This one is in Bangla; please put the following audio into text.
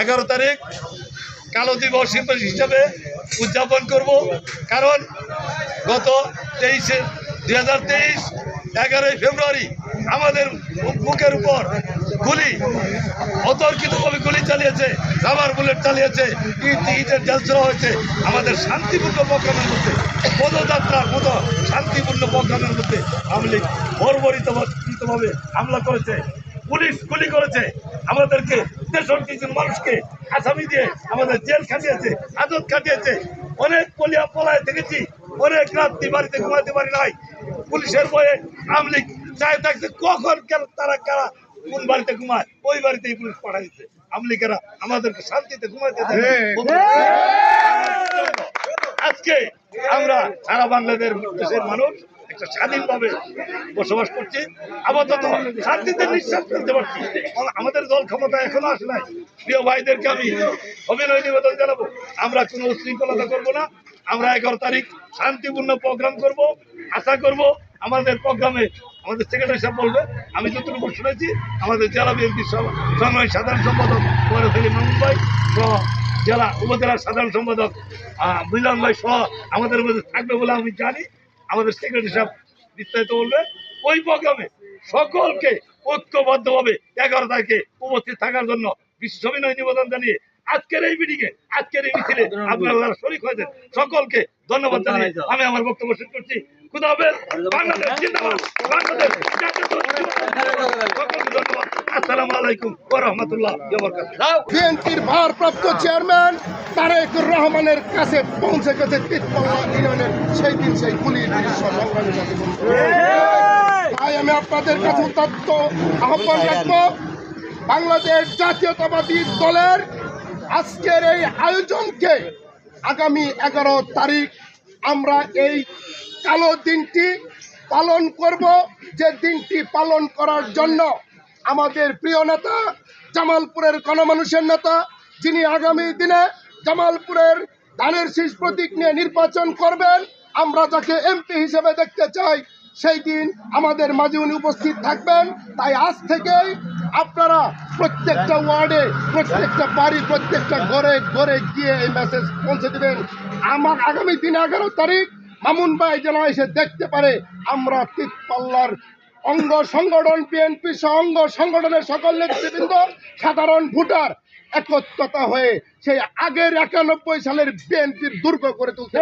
এগারো তারিখ কালো দিবস হিসাবে উদযাপন করব। কারণ গত তেইশে দুই হাজার তেইশ, এগারোই ফেব্রুয়ারি আমাদের বুকের উপর গুলি অতর্কিতভাবে গুলি চালিয়েছে রাবার বুলেট চালিয়েছে, ইট, ইটের জলসরা হয়েছে, আমাদের শান্তিপূর্ণ প্রোগ্রামের মধ্যে, পদযাত্রার মতো শান্তিপূর্ণ প্রোগ্রামের মধ্যে আওয়ামী লীগ বর্বরিতভাবে হামলা করেছে, পুলিশ গুলি করেছে, আমাদেরকে তেষট্টি জন মানুষকে আসামি দিয়ে আমাদের জেল খাটিয়েছে, আদত খাটিয়েছে। অনেক পলিয়া পলায় দেখেছি, অনেক রাত্রি বাড়িতে ঘুমাতে পারি নাই। পুলিশের বয়ে আওয়ামী লীগ চায় থাকছে কখন কেন তারা কারা কোন বাড়িতে ঘুমায়? ওই বাড়িতেই পুলিশ পাঠাইছে। আওয়ামী লীগেরা আমাদেরকে শান্তিতে ঘুমাইতে দেয় আজকে আমরা সারা বাংলাদেশ দেশের মানুষ একটা স্বাধীনভাবে বসবাস করছি। আপাতত শান্তিতে নিঃশ্বাস ফেলতে পারছি। আমাদের দল ক্ষমতা এখনও আসে নাই। প্রিয় ভাইদেরকে আমি অভিনয় নিবেদন জানাব। আমরা কোনো উশৃঙ্খলতা করব না। আমরা এগারো তারিখ শান্তিপূর্ণ প্রোগ্রাম করব। আশা করব আমাদের প্রোগ্রামে আমাদের সেক্রেটারি সাহেব বলবে, আমি যতটুকু শুনেছি, আমাদের জেলা বিএনপির সংগ্রামী সাধারণ সম্পাদক ওয়ারফ আলী মামুন সহ জেলা উপজেলার সাধারণ সম্পাদক মিলন ভাই সহ আমাদের মধ্যে থাকবে বলে আমি জানি। আমাদের সেক্রেটারি সাহেব বিস্তারিত বলবে। ওই প্রোগ্রামে সকলকে ঐক্যবদ্ধভাবে এগারো তারিখে উপস্থিত থাকার জন্য বিশ্ব অভিনয় নিবেদন জানিয়ে আজকের এই মিটিংয়ে আজকের এই মিছিলে আপনারা যারা শরিক হয়েছেন সকলকে ধন্যবাদ জানিয়ে আমি আমার বক্তব্য শেষ করছি। খুদা হাফেজ বাংলাদেশ জিন্দাবাদ বাংলাদেশ সকলকে ধন্যবাদ। আসসালামু আলাইকুম ওয়া রাহমাতুল্লাহ ওয়া বারাকাতুহু। বিএনপির ভারপ্রাপ্ত চেয়ারম্যান তারেকুর রহমানের কাছে পৌঁছে গেছে তিতপল্লা ইউনিয়নের সেই দিন সেই গুলির। তাই আমি আপনাদের কাছে তথ্য আহ্বান রাখব। বাংলাদেশ জাতীয়তাবাদী দলের আজকের এই আয়োজনকে আগামী এগারো তারিখ আমরা এই কালো দিনটি পালন করব। যে দিনটি পালন করার জন্য আমাদের প্রিয় নেতা, জামালপুরের গণমানুষের নেতা, যিনি আগামী দিনে জামালপুরের ধানের শীষ প্রতীক নিয়ে নির্বাচন করবেন, আমরা যাকে এমপি হিসেবে দেখতে চাই, সেই দিন আমাদের মাঝে উনি উপস্থিত থাকবেন। তাই আজ থেকেই আপনারা প্রত্যেকটা ওয়ার্ডে, প্রত্যেকটা বাড়ি, প্রত্যেকটা ঘরে ঘরে গিয়ে এই মেসেজ পৌঁছে দেবেন। আমার আগামী দিন এগারো তারিখ মামুন ভাই যেন এসে দেখতে পারে, আমরা তিতপাল্লার অঙ্গ সংগঠন বিএনপি অঙ্গ সংগঠনের সকল নেতৃবৃন্দ, সাধারণ ভোটার একত্রতা হয়ে সেই আগের একানব্বই সালের বিএনপির দুর্গ করে তুলতে